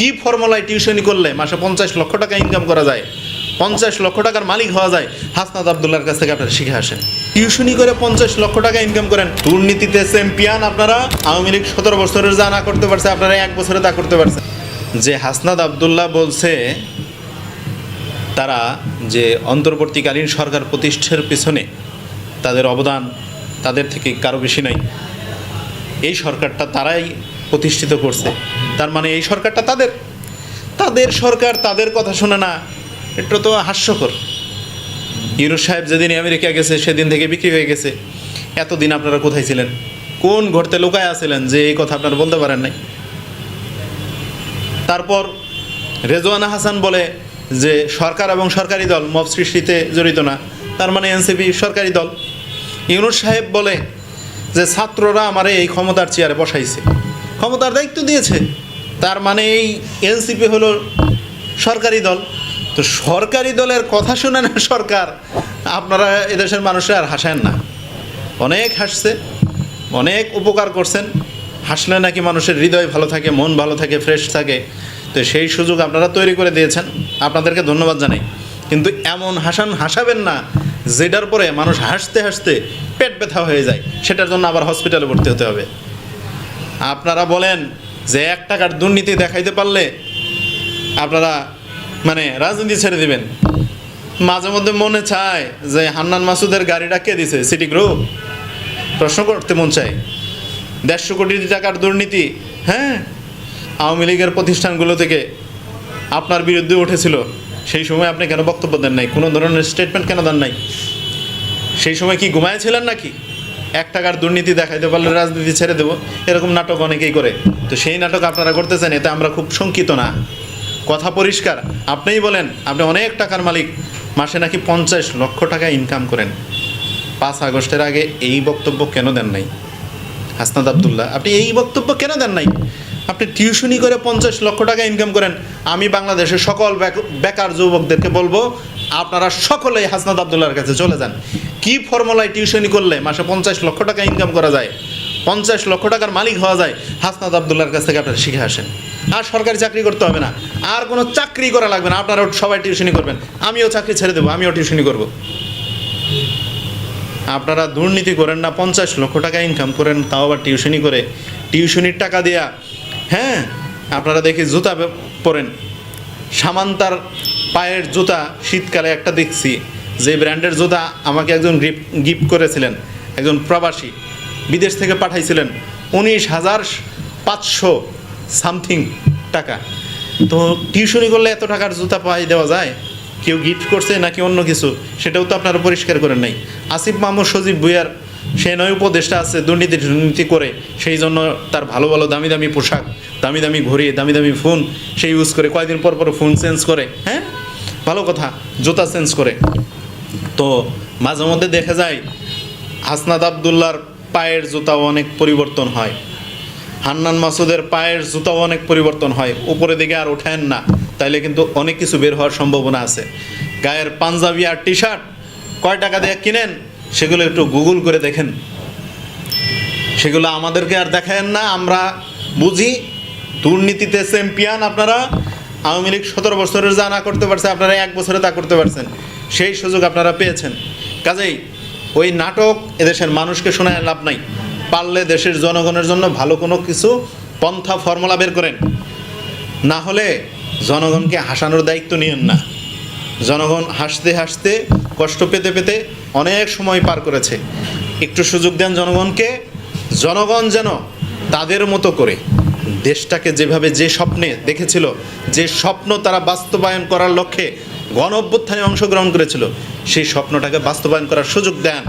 কি ফর্মুলায় টিউশনি করলে মাসে পঞ্চাশ লক্ষ টাকা ইনকাম করা যায়? পঞ্চাশ লক্ষ টাকার মালিক হওয়া যায়? হাসনাত আবদুল্লার কাছ থেকে আপনারা শিখে আসেন। টিউশনি করে পঞ্চাশ লক্ষ টাকা ইনকাম করেন। দুর্নীতিতে চ্যাম্পিয়ন আপনারা। আওয়ামী লীগ সতেরো বছরের যা না করতে পারছে, আপনারা এক বছরে তা করতে পারছেন। যে হাসনাত আবদুল্লাহ বলছে, তারা যে অন্তর্বর্তীকালীন সরকার প্রতিষ্ঠার পিছনে তাদের অবদান তাদের থেকে কারও বেশি নাই। এই সরকারটা তারাই প্রতিষ্ঠিত করছে। তার মানে এই সরকারটা তাদের। তাদের সরকার তাদের কথা শোনে না। এটা তো হাস্যকর। ইউনুস সাহেব যেদিন আমেরিকা গেছে, সেদিন থেকে বিক্রি হয়ে গেছে। এতদিন আপনারা কোথায় ছিলেন? কোন ঘরতে লুকায় আছিলেন যে এই কথা আপনারা বলতে পারেন নাই? তারপর রেজওয়ানা হাসান বলে যে, সরকার এবং সরকারি দল মব সৃষ্টিতে জড়িত না। তার মানে এনসিপি সরকারি দল। ইউনুস সাহেব বলে যে, ছাত্ররা আমারে এই ক্ষমতার চেয়ারে বসাইছে। ক্ষমতার দায়িত্ব দিয়েছে। তার মানে এই এনসিপি হলো সরকারি দল। তো সরকারি দলের কথা শুনে না সরকার, আপনারা এদেশের মানুষরা আর হাসেন না। অনেক হাসছে, অনেক উপকার করছেন। হাসলে নাকি মানুষের হৃদয় ভালো থাকে, মন ভালো থাকে ফ্রেশ থাকে। তো সেই সুযোগ আপনারা তৈরি করে দিয়েছেন। আপনাদেরকে ধন্যবাদ জানাই। কিন্তু এমন হাসান হাসাবেন না, যেটার পরে মানুষ হাসতে হাসতে পেট ব্যথা হয়ে যায়। সেটার জন্য আবার হসপিটালে ভর্তি হতে হবে। আপনারা বলেন যে এক টাকার দুর্নীতি দেখাইতে পারলে আপনারা মানে রাজনীতি ছেড়ে দিবেন। মাঝে মধ্যে মনে চায় যে হান্নান মাসুদের গাড়িটা কে দিছে? সিটি গ্রুপ প্রশ্ন করতে মন চায়। দেড়শো কোটি টাকার দুর্নীতি হ্যাঁ? আওয়ামী লীগের প্রতিষ্ঠানগুলো থেকে আপনার বিরুদ্ধে উঠেছিল। সেই সময় আপনি কেন বক্তব্য দেন নাই? কোনো ধরনের স্টেটমেন্ট কেন দেন নাই? সেই সময় কি ঘুমাইছিলেন নাকি? এক টাকার দুর্নীতি দেখাইতে পারলে রাজনীতি ছেড়ে দেবো। এরকম নাটক অনেকেই করে। তো সেই নাটক আপনারা করতেছেন, এতে আমরা খুব শঙ্কিত না। কথা পরিষ্কার। আপনিই বলেন, আপনি অনেক টাকার মালিক, মাসে নাকি পঞ্চাশ লক্ষ টাকা ইনকাম করেন। পাঁচ আগস্টের আগে এই বক্তব্য কেন দেন নাই? হাসনাদ আবদুল্লাহ, আপনি এই বক্তব্য কেন দেন নাই? আপনি টিউশনি করে পঞ্চাশ লক্ষ টাকা ইনকাম করেন। আমি বাংলাদেশের সকল বেকার যুবকদেরকে বলব, আপনারা সকলেই হাসনাদ আবদুল্লাহর কাছে চলে যান। কি ফর্মুলায় টিউশনি করলে মাসে পঞ্চাশ লক্ষ টাকা ইনকাম করা যায়? পঞ্চাশ লক্ষ টাকার মালিক হওয়া যায়? হাসনাদ আবদুল্লাহর কাছ থেকে আপনারা শিখে আসেন। আর সরকারি চাকরি করতে হবে না। আর কোনো চাকরি করা লাগবে না। আপনারা সবাই টিউশনি করবেন। আমিও চাকরি ছেড়ে দেবো, আমিও টিউশনি করব। আপনারা দুর্নীতি করেন না, পঞ্চাশ লক্ষ টাকা ইনকাম করেন, তাও আবার টিউশনি করে। টিউশনির টাকা দেয়া হ্যাঁ আপনারা দেখি জুতা পরেন। সামান্তার পায়ের জুতা শীতকালে একটা দেখছি, যে ব্র্যান্ডের জুতা আমাকে একজন গিফট গিফট করেছিলেন, একজন প্রবাসী, বিদেশ থেকে পাঠাইছিলেন, উনিশ হাজার পাঁচশো সামথিং টাকা। তো টিউশনি করলে এত টাকার জুতা পাই দেওয়া যায়? কেউ গিফট করছে নাকি অন্য কিছু, সেটাও তো আপনারা পরিষ্কার করেন নাই। আসিফ মাহমুদ সজীব ভুইয়ার সে নয় উপদেষ্টা আছে, দুর্নীতি দুর্নীতি করে, সেই জন্য তার ভালো ভালো দামি দামি পোশাক, দামি দামি ঘড়ি, দামি দামি ফোন সে ইউজ করে, কয়েকদিন পর পর ফোন চেঞ্জ করে হ্যাঁ? ভালো কথা, জুতা চেঞ্জ করে। তো মাঝে মধ্যে দেখা যায় হাসনাদ আবদুল্লার পায়ের জুতাও অনেক পরিবর্তন হয়। হান্নান মাসুদের পায়ের জুতাও অনেক পরিবর্তন হয়। উপরে দিকে আর ওঠেন না। তাইলে কিন্তু অনেক কিছু বের হওয়ার সম্ভাবনা আছে। গায়ের পাঞ্জাবি আর টি শার্ট কয় টাকা দিয়ে কিনেন? সেগুলো একটু গুগল করে দেখেন। সেগুলো আমাদেরকে আর দেখায়েন না, আমরা বুঝি। দুর্নীতিতে চ্যাম্পিয়ন আপনারা। আওয়ামী লীগ সতেরো বছরের যা না করতে পারছে, আপনারা এক বছরে তা করতে পারছেন। সেই সুযোগ আপনারা পেয়েছেন। কাজেই ওই নাটক এদেশের মানুষকে শোনায় লাভ নাই। পারলে দেশের জনগণের জন্য ভালো কোনো কিছু পন্থা ফর্মুলা বের করেন। না হলে জনগণকে হাসানোর দায়িত্ব নিয়েন না। জনগণ হাসতে হাসতে, কষ্ট পেতে পেতে অনেক সময় পার করেছে। একটু সুযোগ দেন জনগণকে। জনগণ যেন তাদের মতো করে দেশটাকে যেভাবে যে স্বপ্নে দেখেছিল, যে স্বপ্ন তারা বাস্তবায়ন করার লক্ষ্যে গণ অভ্যুত্থানে অংশগ্রহণ করেছিল, সেই স্বপ্নটাকে বাস্তবায়ন করার সুযোগ দেন।